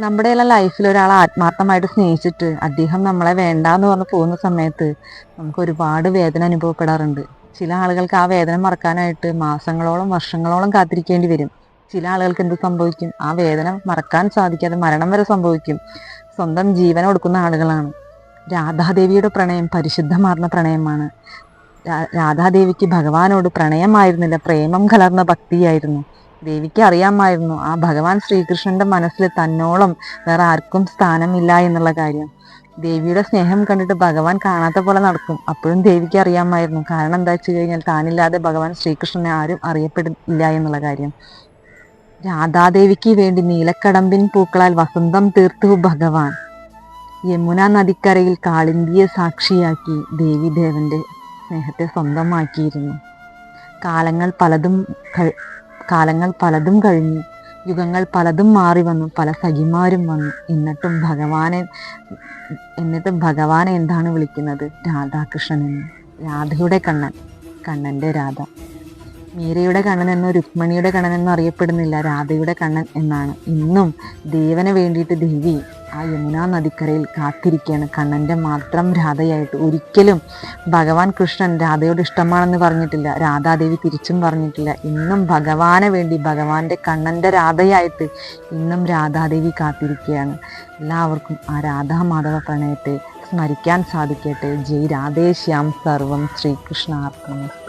നമ്മുടെ എല്ലാം ലൈഫിൽ ഒരാളെ ആത്മാർത്ഥമായിട്ട് സ്നേഹിച്ചിട്ട് അദ്ദേഹം നമ്മളെ വേണ്ടാന്ന് പറഞ്ഞ് പോകുന്ന സമയത്ത് നമുക്ക് ഒരുപാട് വേദന അനുഭവപ്പെടാറുണ്ട്. ചില ആളുകൾക്ക് ആ വേദന മറക്കാനായിട്ട് മാസങ്ങളോളം വർഷങ്ങളോളം കാത്തിരിക്കേണ്ടി വരും. ചില ആളുകൾക്ക് എന്ത് സംഭവിക്കും? ആ വേദന മറക്കാൻ സാധിക്കാതെ മരണം വരെ സംഭവിക്കും. സ്വന്തം ജീവൻ കൊടുക്കുന്ന ആളുകളാണ്. രാധാദേവിയുടെ പ്രണയം പരിശുദ്ധമാർന്ന പ്രണയമാണ്. രാധാദേവിക്ക് ഭഗവാനോട് പ്രണയമായിരുന്നില്ല. പ്രേമം കലർന്ന ഭക്തിയായിരുന്നു. ദേവിക്ക് അറിയാമായിരുന്നു ആ ഭഗവാൻ ശ്രീകൃഷ്ണന്റെ മനസ്സിൽ തന്നോളം വേറെ ആർക്കും സ്ഥാനമില്ല എന്നുള്ള കാര്യം. ദേവിയുടെ സ്നേഹം കണ്ടിട്ട് ഭഗവാൻ കാണാത്ത പോലെ നടക്കും. അപ്പോഴും ദേവിക്ക് അറിയാമായിരുന്നു. കാരണം എന്താ വെച്ച് കഴിഞ്ഞാൽ താനില്ലാതെ ഭഗവാൻ ശ്രീകൃഷ്ണനെ ആരും അറിയപ്പെടില്ല എന്നുള്ള കാര്യം. രാധാദേവിക്ക് വേണ്ടി നീലക്കടമ്പിൻ പൂക്കളാൽ വസന്തം തീർത്തു ഭഗവാൻ. യമുന നദിക്കരയിൽ കാളിന്തിയെ സാക്ഷിയാക്കി ദേവി ദേവന്റെ സ്നേഹത്തെ സ്വന്തമാക്കിയിരുന്നു. കാലങ്ങൾ പലതും കാലങ്ങൾ പലതും കഴിഞ്ഞു. യുഗങ്ങൾ പലതും മാറി വന്നു. പല സഖിമാരും വന്നു. എന്നിട്ടും ഭഗവാനെ എന്നിട്ടും ഭഗവാനെ എന്താണ് വിളിക്കുന്നത്? രാധാകൃഷ്ണൻ എന്ന്. രാധയുടെ കണ്ണൻ. കണ്ണന്റെ രാധ. മീരയുടെ കണ്ണൻ എന്നോ രുക്മിണിയുടെ കണ്ണൻ എന്നോ അറിയപ്പെടുന്നില്ല. രാധയുടെ കണ്ണൻ എന്നാണ്. ഇന്നും ദേവന് വേണ്ടിയിട്ട് ദേവി ആ യമുനാ നദിക്കരയിൽ കാത്തിരിക്കുകയാണ്. കണ്ണന്റെ മാത്രം രാധയായിട്ട് ഒരിക്കലും ഭഗവാൻ കൃഷ്ണൻ രാധയോട് ഇഷ്ടമാണെന്ന് പറഞ്ഞിട്ടില്ല. രാധാദേവി തിരിച്ചും പറഞ്ഞിട്ടില്ല. ഇന്നും ഭഗവാനെ വേണ്ടി ഭഗവാന്റെ കണ്ണന്റെ രാധയായിട്ട് ഇന്നും രാധാദേവി കാത്തിരിക്കുകയാണ്. എല്ലാവർക്കും ആ രാധാ മാധവ പ്രണയത്തെ സ്മരിക്കാൻ സാധിക്കട്ടെ. ജയ് രാധേശ്യാം സർവം ശ്രീകൃഷ്ണാർപ്പണമസ്തു.